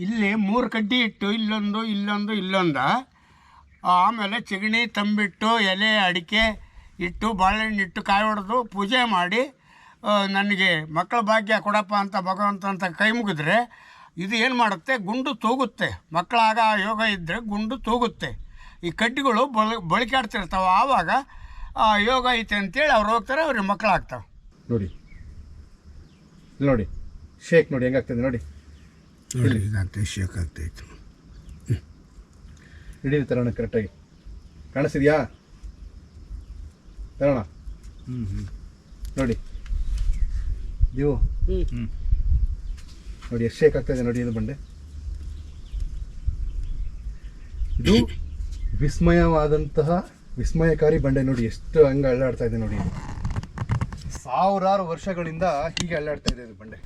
ಇಲ್ಲಿ ಮೂರು ಕಡ್ಡಿ ಇಟ್ಟು, ಇಲ್ಲೊಂದು ಇಲ್ಲೊಂದು ಇಲ್ಲೊಂದು. ಆಮೇಲೆ ಚಿಗಣಿ ತಂಬಿಟ್ಟು, ಎಲೆ, ಅಡಿಕೆ ಇಟ್ಟು, ಬಾಳೆಹಣ್ಣು ಇಟ್ಟು ಕಾಯಿ ಹೊಡೆದು ಪೂಜೆ ಮಾಡಿ ನನಗೆ ಮಕ್ಕಳ ಭಾಗ್ಯ ಕೊಡಪ್ಪ ಅಂತ ಭಗವಂತ ಅಂತ ಕೈ ಮುಗಿದ್ರೆ ಇದು ಏನು ಮಾಡುತ್ತೆ? ಗುಂಡು ತೂಗುತ್ತೆ. ಮಕ್ಕಳಾಗ ಯೋಗ ಇದ್ದರೆ ಗುಂಡು ತೂಗುತ್ತೆ. ಈ ಕಡ್ಡಿಗಳು ಬಳ ಬಳಕಾಡ್ತಿರ್ತಾವೆ ಆವಾಗ, ಆ, ಯೋಗ ಐತೆ ಅಂತೇಳಿ ಅವ್ರು ಹೋಗ್ತಾರೆ, ಅವ್ರಿಗೆ ಮಕ್ಕಳಾಗ್ತಾವೆ. ನೋಡಿ. ನೋಡಿ. ಶೇಕ್ ನೋಡಿ, ಹೆಂಗಾಗ್ತದೆ ನೋಡಿ. ನೋಡಿ. ಇದಾಗ್ತೈತೆ ಶೇಕ್ ಆಗ್ತಾಯಿತ್ತು ಹಿಡಿದು ತರೋಣ ಕರೆಕ್ಟಾಗಿ ಕಾಣಿಸಿದ್ಯಾ ತರೋಣ. ನೋಡಿ. ನೀವು. ನೋಡಿ ಎಷ್ಟು ಶೇಕ್ ಆಗ್ತಾಯಿದೆ ಇದೆ ನೋಡಿ ಇದು ಬಂಡೆ. ಇದು ವಿಸ್ಮಯವಾದಂತಹ ವಿಸ್ಮಯಕಾರಿ ಬಂಡೆ ನೋಡಿ ಎಷ್ಟು ಹಂಗೆ ಅಳ್ಳಾಡ್ತಾ ಇದೆ ನೋಡಿ. ಇದು. ಸಾವಿರಾರು ವರ್ಷಗಳಿಂದ ಹೀಗೆ ಅಳ್ಳಾಡ್ತಾ ಇದೆ ಇದು ಬಂಡೆ.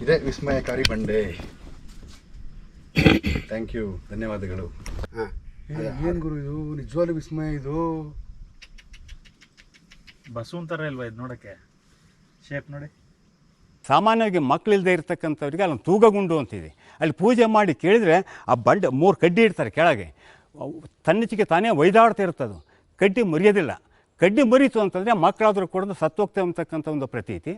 ಇದೇ ವಿಸ್ಮಯಕಾರಿ ಬಂಡೆ. ಥ್ಯಾಂಕ್ ಯು ಧನ್ಯವಾದಗಳು. ಹಾಂ. ಏನು ಗುರು ಇದು? ನಿಜವಾಗ್ಲೂ ವಿಸ್ಮಯ ಇದು? ಬಸವನ್ ಥರ ಇಲ್ವಾ ಇದು ನೋಡೋಕ್ಕೆ? ಶೇಪ್ ನೋಡಿ. ಸಾಮಾನ್ಯವಾಗಿ ಮಕ್ಕಳಿಲ್ಲದೆ ಇರ್ತಕ್ಕಂಥವ್ರಿಗೆ ಅಲ್ಲೊಂದು ತೂಗಗುಂಡು ಅಂತಿದೆ. ಅಲ್ಲಿ ಪೂಜೆ ಮಾಡಿ ಕೇಳಿದರೆ ಆ ಬಂಡೆ ಮೂರು ಕಡ್ಡಿ ಇಡ್ತಾರೆ ಕೆಳಗೆ. ಅವು ತನ್ನಿಚ್ಚಿಗೆ ತಾನೇ ಒಯ್ದಾಡ್ತಾ ಇರ್ತದೆ ಕಡ್ಡಿ ಮುರಿಯೋದಿಲ್ಲ. ಕಡ್ಡಿ ಮರಿತು ಅಂತಂದರೆ ಮಕ್ಕಳಾದರೂ ಕೂಡ ಸತ್ತೋಗ್ತವೆ ಅಂತಕ್ಕಂಥ ಒಂದು ಪ್ರತೀತಿ.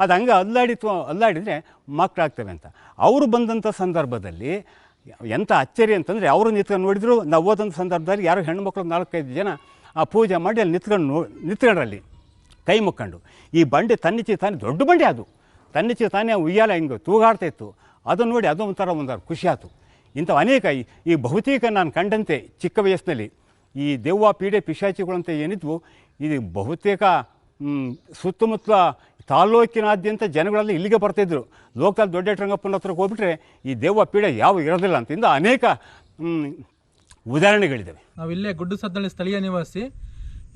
ಅದು ಹಂಗೆ ಅಲ್ಲಾಡಿತು, ಅಲ್ಲಾಡಿದರೆ ಮಕ್ಕಳಾಗ್ತವೆ ಅಂತ. ಅವರು ಬಂದಂಥ ಸಂದರ್ಭದಲ್ಲಿ ಎಂಥ ಅಚ್ಚರಿ ಅಂತಂದರೆ ಅವರು ನಿಂತ್ಕೊಂಡು ನೋಡಿದ್ರು, ನಾವು ಹೋದಂಥ ಸಂದರ್ಭದಲ್ಲಿ ಯಾರೋ ಹೆಣ್ಮಕ್ಳು ನಾಲ್ಕೈದು ಜನ ಆ ಪೂಜೆ ಮಾಡಿ ಅಲ್ಲಿ ನಿಂತ್ಕೊಂಡು ನೋ, ನಿಂತ್ಕೊಂಡ್ರಲ್ಲಿ ಕೈ ಮುಕ್ಕೊಂಡು. ಈ ಬಂಡೆ ತನ್ನಿಚಿ ತಾನೇ ದೊಡ್ಡ ಬಂಡೆ ಅದು. ತನ್ನಿಚ್ಚಿ ತಾನೇ ಉಯ್ಯಾಲ ಹಿಂಗೆ ತೂಗಾಡ್ತಾ ಇತ್ತು. ಅದನ್ನು ನೋಡಿ ಅದು ಒಂಥರ ಒಂದು ಖುಷಿ ಆಯ್ತು. ಇಂಥವು ಅನೇಕ ಈ ಬಹುತೇಕ ನಾನು ಕಂಡಂತೆ ಚಿಕ್ಕ ವಯಸ್ಸಿನಲ್ಲಿ ಈ ದೆವ್ವ ಪೀಡೆ ಪಿಶಾಚಿಗಳಂತ ಏನಿದ್ವು, ಇದು ಬಹುತೇಕ ಸುತ್ತಮುತ್ತಲ ಸುತ್ತಮುತ್ತ ತಾಲ್ಲೂಕಿನಾದ್ಯಂತ ಜನಗಳಲ್ಲಿ ಇಲ್ಲಿಗೆ ಬರ್ತಿದ್ರು ಲೋಕಲ್ ದೊಡ್ಡ ರಂಗಪ್ಪನ ಹತ್ರಕ್ಕೆ ಹೋಗ್ಬಿಟ್ರೆ ಈ ದೆವ್ವ ಪೀಡೆ ಯಾವ ಇರೋದಿಲ್ಲ ಅಂತ ಇಂದ ಅನೇಕ ಉದಾಹರಣೆಗಳಿದ್ದಾವೆ ನಾವು ಇಲ್ಲೇ ಗುಡ್ಡು ಸದ್ದಳ್ಳಿ ಸ್ಥಳೀಯ ನಿವಾಸಿ,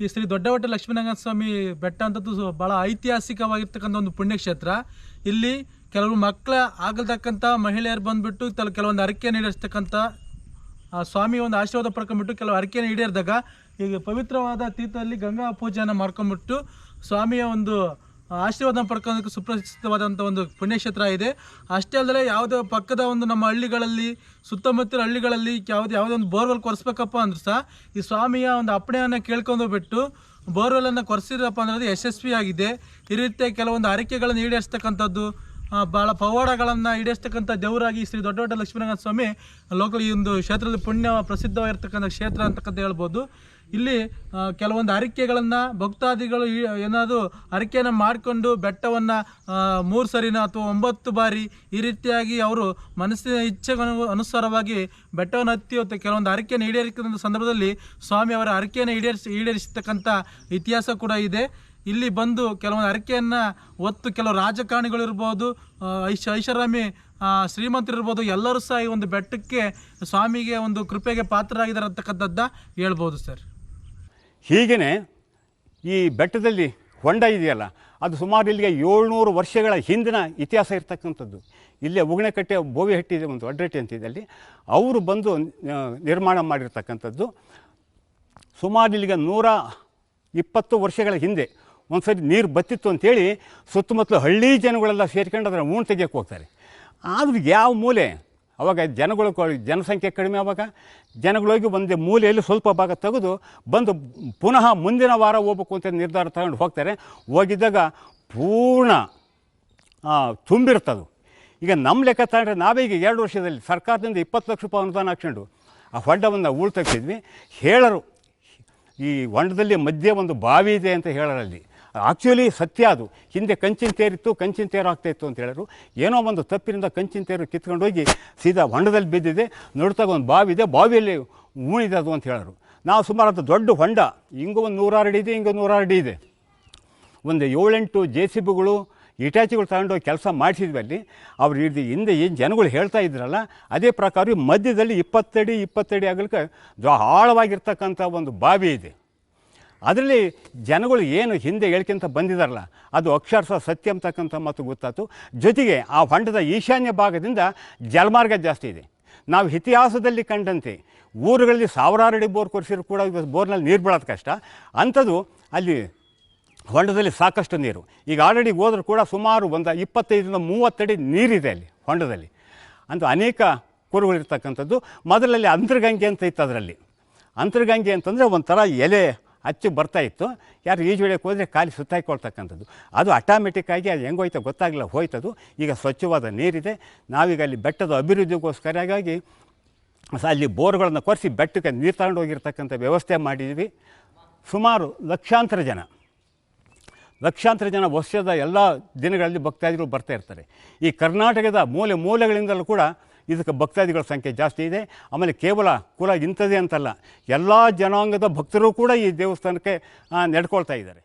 ಈ ಶ್ರೀ ದೊಡ್ಡವಟ್ಟ ಲಕ್ಷ್ಮೀನಾರಾಯಣ ಸ್ವಾಮಿ ಬೆಟ್ಟ ಅಂತದ್ದು ಭಾಳ ಐತಿಹಾಸಿಕವಾಗಿರ್ತಕ್ಕಂಥ ಒಂದು ಪುಣ್ಯಕ್ಷೇತ್ರ. ಇಲ್ಲಿ ಕೆಲವರು ಮಕ್ಕಳ ಆಗಲ್ತಕ್ಕಂಥ ಮಹಿಳೆಯರು ಬಂದುಬಿಟ್ಟು ಕೆಲ ಕೆಲವೊಂದು ಅರಕೆ ನೀಡಿಸ್ತಕ್ಕಂಥ ಆ, ಸ್ವಾಮಿ ಒಂದು ಆಶೀರ್ವಾದ ಪಡ್ಕೊಂಡ್ಬಿಟ್ಟು ಕೆಲವು ಹರಕೆಯನ್ನು ಈಡೇರಿದಾಗ ಈಗ ಪವಿತ್ರವಾದ ತೀರ್ಥದಲ್ಲಿ ಗಂಗಾ ಪೂಜೆಯನ್ನು ಮಾಡ್ಕೊಂಡ್ಬಿಟ್ಟು ಸ್ವಾಮಿಯ ಒಂದು ಆಶೀರ್ವಾದ ಪಡ್ಕೊಳ್ಳೋದಕ್ಕೆ ಸುಪ್ರಸಿದ್ಧವಾದಂಥ ಒಂದು ಪುಣ್ಯಕ್ಷೇತ್ರ ಇದೆ. ಅಷ್ಟೇ ಅಲ್ಲದೆ ಯಾವುದೇ ಪಕ್ಕದ ಒಂದು ನಮ್ಮ ಹಳ್ಳಿಗಳಲ್ಲಿ, ಸುತ್ತಮುತ್ತಲ ಹಳ್ಳಿಗಳಲ್ಲಿ ಯಾವುದೇ ಯಾವುದೇ ಒಂದು ಬೋರ್ವೆಲ್ ಕೊರೆಸ್ಬೇಕಪ್ಪ ಅಂದ್ರೆ ಸಹ ಈ ಸ್ವಾಮಿಯ ಒಂದು ಅಪ್ಪಣೆಯನ್ನು ಕೇಳ್ಕೊಂಡು ಬಿಟ್ಟು ಬೋರ್ವೆಲನ್ನು ಕೊರೆಸಿದ್ರಪ್ಪ ಅನ್ನೋದು ಯಶಸ್ವಿಯಾಗಿದೆ. ಈ ರೀತಿಯ ಕೆಲವೊಂದು ಹರಕೆಗಳನ್ನು ಈಡೇರಿಸ್ತಕ್ಕಂಥದ್ದು ಬಹಳ ಪವಾಡಗಳನ್ನು ಈಡೇರಿಸ್ತಕ್ಕಂಥ ದೇವರಾಗಿ ಶ್ರೀ ದೊಡ್ಡ ದೊಡ್ಡ ಲಕ್ಷ್ಮೀನಾಥ ಸ್ವಾಮಿ ಲೋಕಲ್ ಈ ಒಂದು ಕ್ಷೇತ್ರದಲ್ಲಿ ಪುಣ್ಯ ಪ್ರಸಿದ್ಧವಾಗಿರ್ತಕ್ಕಂಥ ಕ್ಷೇತ್ರ ಅಂತಕ್ಕಂಥ ಹೇಳ್ಬೋದು. ಇಲ್ಲಿ ಕೆಲವೊಂದು ಅರಿಕೆಗಳನ್ನು, ಭಕ್ತಾದಿಗಳು ಏನಾದರೂ ಅರಿಕೆಯನ್ನು ಮಾಡಿಕೊಂಡು ಬೆಟ್ಟವನ್ನು ಮೂರು ಸರಿನ ಅಥವಾ ಒಂಬತ್ತು ಬಾರಿ ಈ ರೀತಿಯಾಗಿ ಅವರು ಮನಸ್ಸಿನ ಇಚ್ಛೆಗೆ ಅನುಸಾರವಾಗಿ ಬೆಟ್ಟವನ್ನು ಹತ್ತಿ ಅಥವಾ ಕೆಲವೊಂದು ಅರಿಕೆಯನ್ನು ಈಡೇರಿಸಿದ ಸಂದರ್ಭದಲ್ಲಿ ಸ್ವಾಮಿ ಅವರ ಅರಿಕೆಯನ್ನು ಈಡೇರಿಸಿ ಈಡೇರಿಸತಕ್ಕಂಥ ಇತಿಹಾಸ ಕೂಡ ಇದೆ. ಇಲ್ಲಿ ಬಂದು ಕೆಲವೊಂದು ಅರಿಕೆಯನ್ನು ಒತ್ತು ಕೆಲವು ರಾಜಕಾರಣಿಗಳಿರ್ಬೋದು ಐಷ, ಐಷಾರಾಮಿ ಶ್ರೀಮಂತರಿರ್ಬೋದು ಎಲ್ಲರೂ ಸಹ ಈ ಒಂದು ಬೆಟ್ಟಕ್ಕೆ ಸ್ವಾಮಿಗೆ ಒಂದು ಕೃಪೆಗೆ ಪಾತ್ರರಾಗಿದ್ದಾರೆ ಅಂತಕ್ಕಂಥದ್ದ ಹೇಳ್ಬೋದು ಸರ್. ಹೀಗೇ ಈ ಬೆಟ್ಟದಲ್ಲಿ ಹೊಂಡ ಇದೆಯಲ್ಲ, ಅದು ಸುಮಾರು ಇಲ್ಲಿಗೆ ಏಳ್ನೂರು ವರ್ಷಗಳ ಹಿಂದಿನ ಇತಿಹಾಸ ಇರ್ತಕ್ಕಂಥದ್ದು. ಇಲ್ಲೇ ಉಗಣೆಕಟ್ಟೆ ಬೋವಿಹಟ್ಟಿ ಇದೆ, ಒಂದು ಒಡ್ರಟ್ಟಿ ಅಂತಿದೆ ಅಲ್ಲಿ. ಅವರು ಬಂದು ನಿರ್ಮಾಣ ಮಾಡಿರ್ತಕ್ಕಂಥದ್ದು. ಸುಮಾರು ಇಲ್ಲಿಗೆ ನೂರ ಇಪ್ಪತ್ತು ವರ್ಷಗಳ ಹಿಂದೆ ಒಂದು ಸರಿ ನೀರು ಬತ್ತಿತ್ತು ಅಂತೇಳಿ ಸುತ್ತಮುತ್ತಲು ಹಳ್ಳಿ ಜನಗಳೆಲ್ಲ ಸೇರ್ಕೊಂಡು ಅದರ ಊಣ್ ತೆಗಿಯಕ್ಕೆ ಹೋಗ್ತಾರೆ. ಆದ್ರೆ ಯಾವ ಮೂಲೆ? ಅವಾಗ ಜನಗಳು ಜನಸಂಖ್ಯೆ ಕಡಿಮೆ ಆವಾಗ ಜನಗಳೋಗಿ ಒಂದೇ ಮೂಲೆಯಲ್ಲಿ ಸ್ವಲ್ಪ ಭಾಗ ತೆಗೆದು ಬಂದು ಪುನಃ ಮುಂದಿನ ವಾರ ಹೋಗ್ಬೇಕು ಅಂತ ನಿರ್ಧಾರ ತಗೊಂಡು ಹೋಗ್ತಾರೆ. ಹೋಗಿದ್ದಾಗ ಪೂರ್ಣ ತುಂಬಿರ್ತದು ಈಗ ನಮ್ಮ ಲೆಕ್ಕ ತಗೊಂಡ್ರೆ ನಾವೇ ಈಗ ಎರಡು ವರ್ಷದಲ್ಲಿ ಸರ್ಕಾರದಿಂದ ಇಪ್ಪತ್ತು ಲಕ್ಷ ರೂಪಾಯಿ ಅನುದಾನ ಹಾಕ್ಕೊಂಡು ಆ ಹೊಂಡವನ್ನು ಉಳ್ ತೆಗ್ಸಿದ್ವಿ ಹೇಳರು, ಈ ಹೊಂಡದಲ್ಲಿ ಮಧ್ಯೆ ಒಂದು ಬಾವಿ ಇದೆ ಅಂತ ಹೇಳರಲ್ಲಿ. ಆ್ಯಕ್ಚುಲಿ ಸತ್ಯ ಅದು. ಹಿಂದೆ ಕಂಚಿನ ತೇರಿತ್ತು ಕಂಚಿನ ತೇರು ಆಗ್ತಾ ಇತ್ತು ಅಂತ ಹೇಳಿದ್ರು. ಏನೋ ಒಂದು ತಪ್ಪಿನಿಂದ ಕಂಚಿನ ತೇರು ಕಿತ್ಕೊಂಡು ಹೋಗಿ ಸೀದಾ ಹೊಂಡದಲ್ಲಿ ಬಿದ್ದಿದೆ. ನೋಡ್ತಾಗ ಒಂದು ಬಾವಿ ಇದೆ, ಬಾವಿಯಲ್ಲಿ ಉಣಿದೆ ಅದು ಅಂತ ಹೇಳೋರು ನಾವು ಸುಮಾರು ಅದು ದೊಡ್ಡ ಹೊಂಡ. ಹಿಂಗೂ ಒಂದು ನೂರಾರು ಅಡಿ ಇದೆ, ಹಿಂಗೆ ನೂರಾರು ಅಡಿ ಇದೆ. ಒಂದು ಏಳೆಂಟು ಜೆ ಸಿ ಬಿಗಳು ಇಟಾಚಿಗಳು ತಗೊಂಡೋಗಿ ಕೆಲಸ ಮಾಡಿಸಿದ್ವಿ ಅಲ್ಲಿ. ಅವ್ರು ಇದು ಹಿಂದೆ ಏನು ಜನಗಳು ಹೇಳ್ತಾ ಇದ್ರಲ್ಲ, ಅದೇ ಪ್ರಕಾರ ಮಧ್ಯದಲ್ಲಿ ಇಪ್ಪತ್ತಡಿ ಇಪ್ಪತ್ತಡಿ ಆಗಲಿಕ್ಕೆ ಆಳವಾಗಿರ್ತಕ್ಕಂಥ ಒಂದು ಬಾವಿ ಇದೆ. ಅದರಲ್ಲಿ ಜನಗಳು ಏನು ಹಿಂದೆ ಹೇಳ್ಕೊಂತ ಬಂದಿದ್ದಾರಲ್ಲ ಅದು ಅಕ್ಷರಶಃ ಸತ್ಯ ಅಂತಕ್ಕಂಥ ಮತ್ತು ಗೊತ್ತಾಯ್ತು. ಜೊತೆಗೆ ಆ ಹೊಂಡದ ಈಶಾನ್ಯ ಭಾಗದಿಂದ ಜಲಮಾರ್ಗ ಜಾಸ್ತಿ ಇದೆ. ನಾವು ಇತಿಹಾಸದಲ್ಲಿ ಕಂಡಂತೆ, ಊರುಗಳಲ್ಲಿ ಸಾವಿರಾರು ಅಡಿ ಬೋರ್ ಕೊರೆಸಿದ್ರು ಕೂಡ ಇವತ್ತು ಬೋರ್ನಲ್ಲಿ ನೀರು ಬಿಡೋದು ಕಷ್ಟ. ಅಂಥದ್ದು ಅಲ್ಲಿ ಹೊಂಡದಲ್ಲಿ ಸಾಕಷ್ಟು ನೀರು. ಈಗ ಆಲ್ರೆಡಿ ಹೋದ್ರೂ ಕೂಡ ಸುಮಾರು ಒಂದು ಇಪ್ಪತ್ತೈದರಿಂದ ಮೂವತ್ತಡಿ ನೀರಿದೆ ಅಲ್ಲಿ ಹೊಂಡದಲ್ಲಿ. ಅಂತ ಅನೇಕ ಕುರುಗಳಿರ್ತಕ್ಕಂಥದ್ದು. ಮೊದಲಲ್ಲಿ ಅಂತರ್ಗಂಗೆ ಅಂತ ಇತ್ತು ಅದರಲ್ಲಿ. ಅಂತರ್ಗಂಗೆ ಅಂತಂದರೆ ಒಂಥರ ಎಲೆ ಹಚ್ಚಿ ಬರ್ತಾ ಇತ್ತು. ಯಾರು ಈಜುಳಿಯಕ್ಕೆ ಹೋದರೆ ಖಾಲಿ ಸುತ್ತಾಕೊಳ್ತಕ್ಕಂಥದ್ದು ಅದು ಆಟೋಮೆಟಿಕ್ಕಾಗಿ ಅದು ಹೆಂಗೋಯ್ತೋ ಗೊತ್ತಾಗಲಿಲ್ಲ, ಹೋಯ್ತದು. ಈಗ ಸ್ವಚ್ಛವಾದ ನೀರಿದೆ. ನಾವೀಗ ಅಲ್ಲಿ ಬೆಟ್ಟದ ಅಭಿವೃದ್ಧಿಗೋಸ್ಕರವಾಗಿ ಹಾಗಾಗಿ ಅಲ್ಲಿ ಬೋರ್ಗಳನ್ನು ಕೊರೆಸಿ ಬೆಟ್ಟಕ್ಕೆ ನೀರು ತಗೊಂಡು ಹೋಗಿರ್ತಕ್ಕಂಥ ವ್ಯವಸ್ಥೆ ಮಾಡಿದ್ವಿ. ಸುಮಾರು ಲಕ್ಷಾಂತರ ಜನ. ಲಕ್ಷಾಂತರ ಜನ ವರ್ಷದ ಎಲ್ಲ ದಿನಗಳಲ್ಲಿ ಭಕ್ತಾದಿಗಳು ಬರ್ತಾ ಇರ್ತಾರೆ. ಈ ಕರ್ನಾಟಕದ ಮೂಲೆ ಮೂಲೆಗಳಿಂದಲೂ ಕೂಡ ಇದಕ್ಕೆ ಭಕ್ತಾದಿಗಳ ಸಂಖ್ಯೆ ಜಾಸ್ತಿ ಇದೆ. ಆಮೇಲೆ ಕೇವಲ ಕುಲ ಇಂಥದ್ದೇ ಅಂತಲ್ಲ. ಎಲ್ಲ ಜನಾಂಗದ ಭಕ್ತರು ಕೂಡ ಈ ದೇವಸ್ಥಾನಕ್ಕೆ ನೆಡ್ಕೊಳ್ತಾ ನಡ್ಕೊಳ್ತಾ ಇದ್ದಾರೆ.